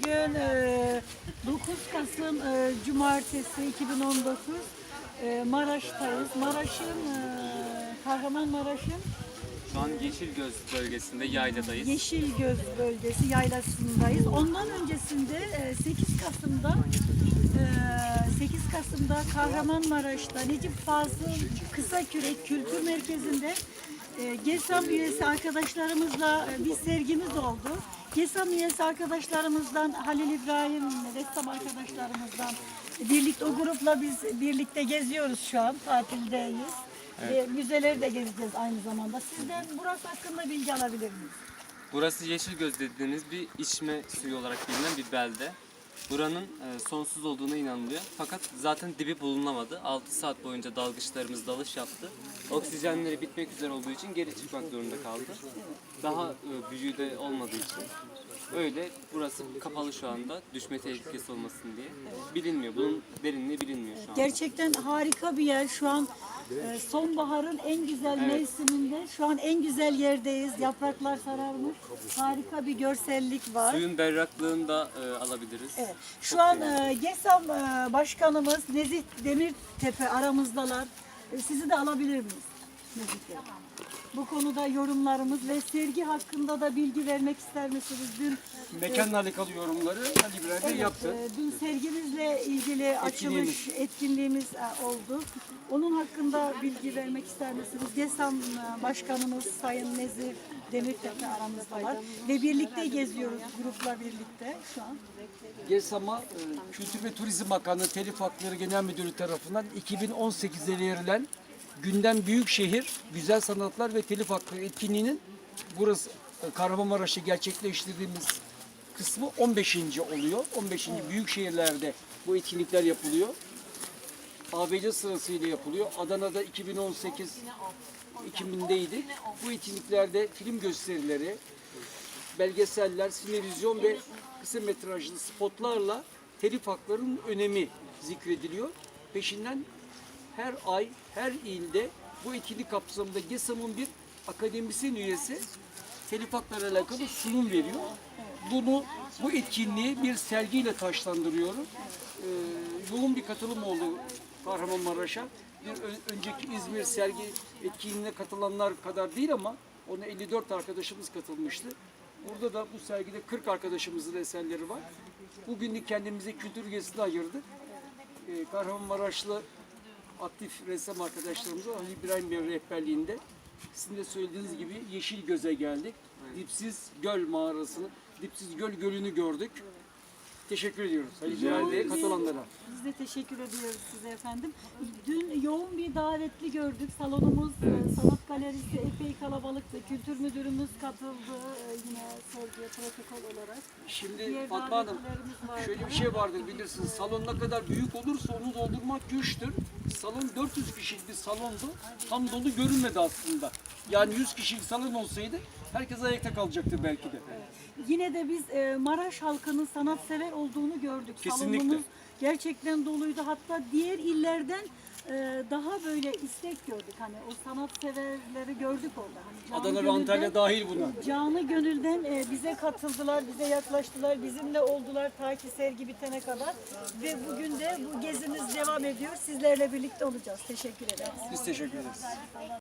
Bugün e, 9 Kasım e, Cumartesi 2019 e, Maraş'tayız. Maraş'ın, e, Kahramanmaraş'ın Şu an Yeşilgöz bölgesinde yayladayız. Yeşilgöz bölgesi yaylasındayız. Ondan öncesinde e, 8 Kasım'da e, 8 Kasım'da Kahramanmaraş'ta Necip Fazıl Kısakürek Kültür Merkezi'nde e, GESAM üyesi arkadaşlarımızla e, bir sergimiz oldu. GESAM üyesi arkadaşlarımızdan Halil İbrahim, ressam arkadaşlarımızdan birlikte o grupla biz birlikte geziyoruz şu an tatildeyiz. Ve müzeleri de gezeceğiz aynı zamanda. Sizden burası hakkında bilgi alabilir miyiz? Burası Yeşilgöz dediğimiz bir içme suyu olarak bilinen bir belde. Buranın e, sonsuz olduğuna inanılıyor. Fakat zaten dibi bulunamadı. 6 saat boyunca dalgıçlarımız dalış yaptı. Oksijenleri bitmek üzere olduğu için geri çıkmak zorunda kaldı. Daha e, büyüğü de olmadığı için. Öyle burası kapalı şu anda düşme tehlikesi olmasın diye. Bilinmiyor. Bunun derinliği bilinmiyor şu an. Gerçekten harika bir yer. Şu an e, sonbaharın en güzel mevsiminde. Şu an en güzel yerdeyiz. Yapraklar sararmış. Harika bir görsellik var. Suyun berraklığını da e, alabiliriz. Evet. Şu Çok an e, GESAM e, Başkanımız Nezih Demirtepe aramızdalar. E, sizi de alabilir miyiz? Nezih Bey? Bu konuda yorumlarımız ve sergi hakkında da bilgi vermek ister misiniz? Dün Mekanla alakalı yorumları Ali İbrahim Bey yaptı. e, dün sergimizle ilgili açılış etkinliğimiz e, oldu. Onun hakkında bilgi vermek ister misiniz? GESAM e, Başkanımız Sayın Nezih Demirtepe aramızdalar ve birlikte geziyoruz grupla birlikte şu an. GESAM'a e, Kültür ve Turizm Bakanlığı Telif Hakları Genel Müdürlüğü tarafından 2018'de verilen Gündem Büyükşehir Güzel Sanatlar ve Telif Hakları etkinliğinin burası e, Kahramanmaraş'ta gerçekleştirdiğimiz kısmı 15. oluyor. 15. büyük şehirlerde bu etkinlikler yapılıyor. ABC sırasıyla yapılıyor. Adana'da 2018 2000'deydi. Bu etkinliklerde film gösterileri, belgeseller, sinevizyon ve kısa metrajlı spotlarla telif haklarının önemi zikrediliyor. Peşinden her ay, her ilde bu etkinlik kapsamında GESAM'ın bir akademisyen üyesi telif haklarla alakalı sunum veriyor. Bunu, bu etkinliği bir sergiyle taşlandırıyorum. Ee, yoğun bir katılım oldu Kahramanmaraş'a. Bir önceki İzmir sergi etkinliğine katılanlar kadar değil ama ona 54 arkadaşımız katılmıştı. Burada da bu sergide 40 arkadaşımızın eserleri var. Bugünlük kendimize kültür gezisine ayırdık. Ee, Kahramanmaraşlı aktif ressam arkadaşlarımızla Ali İbrahim Bey rehberliğinde sizin de söylediğiniz gibi Yeşil Göz'e geldik. Dipsiz Göl mağarasını, Dipsiz Göl Gölü'nü gördük. Teşekkür ediyoruz Ali İbrahim Bey'e katılanlara. Biz de teşekkür ediyoruz size efendim. Dün yoğun bir davetli gördük. Salonumuz e, Sanat Galerisi epey kalabalıktı. Kültür müdürümüz katıldı e, yine sergiye protokol olarak. Şimdi Diğer Fatma Hanım şöyle bir şey vardır bilirsiniz. Salon ne kadar büyük olursa onu doldurmak güçtür. Salon 400 kişilik bir salondu. Tam dolu görünmedi aslında. Yani 100 kişilik salon olsaydı herkes ayakta kalacaktı belki de. Yine de biz e, Maraş halkının sanatsever olduğunu gördük. Kesinlikle. Salonumuz gerçekten doluydu. Hatta diğer illerden e, daha böyle istek gördük. Hani o sanatseverleri gördük orada. Hani canı Adana ve gönülden- Antalya dahil buna. Canı gönülden e, bize katıldılar, bize yaklaştılar, bizimle oldular ta ki sergi bitene kadar. Ve bugün de bu gezimiz devam ediyor. Sizlerle birlikte olacağız. Teşekkür ederiz. Biz teşekkür ederiz.